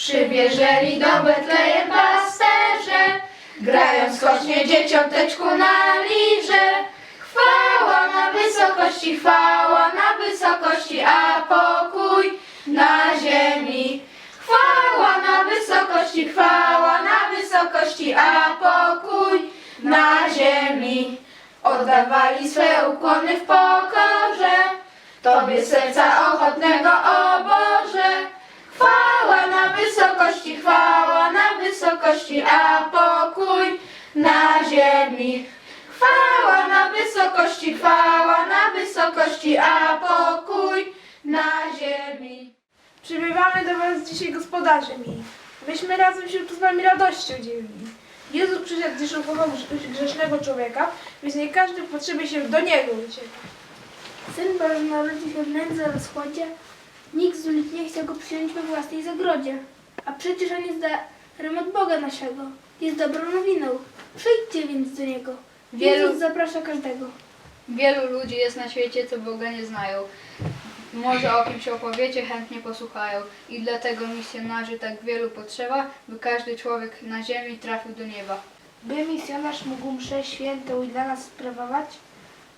Przybierzeli do Betlejem pasterze, grając kośnie dzieciąteczku na lirze. Chwała na wysokości, chwała na wysokości, a pokój na ziemi. Chwała na wysokości, chwała na wysokości, a pokój na ziemi. Oddawali swe ukłony w pokorze, Tobie serca ochotnego, ziemi. Chwała na wysokości, chwała na wysokości, a pokój na ziemi. Przybywamy do Was dzisiaj gospodarze mi. Byśmy razem się tu z Wami radością dzielili. Jezus przyszedł, gdyż ukochał grze- grzesznego człowieka, więc nie każdy w potrzebie się do Niego ucieka. Syn Boży narodził się w nędzy na wschodzie. Nikt z ludzi nie chciał go przyjąć we własnej zagrodzie. A przecież on jest darem od Boga naszego. Jest dobrą nowiną. Przyjdźcie więc do Niego. Wielu- Jezus zaprasza każdego. Wielu ludzi jest na świecie, co Boga nie znają. Może o kimś opowiecie, chętnie posłuchają. I dlatego misjonarzy tak wielu potrzeba, by każdy człowiek na ziemi trafił do nieba. By misjonarz mógł mszę świętą i dla nas sprawować,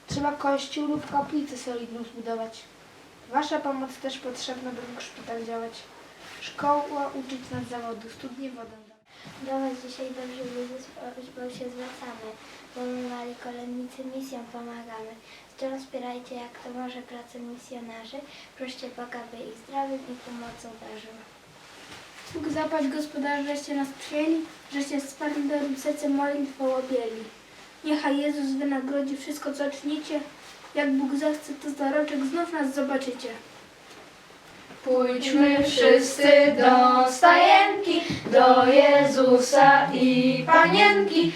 trzeba kościół lub kaplicę solidną zbudować. Wasza pomoc też potrzebna, by mógł szpital działać. Szkoła uczyć nas zawodu, studnie wodę. Do Was dzisiaj z prośbą się zwracamy, bo my mali kolędnicy misją pomagamy. Wciąż wspierajcie jak to może pracę misjonarzy. Proście Boga, by ich zdrowym i pomocą darzył. Bóg zapłać gospodarze, żeście nas przyjęli, żeście wsparli dobrym sercem modlitwą. Niechaj Jezus wynagrodzi wszystko, co czynicie. Jak Bóg zechce, to za roczek znów nas zobaczycie. Pójdźmy wszyscy do stajenki, do Jezusa i Panienki.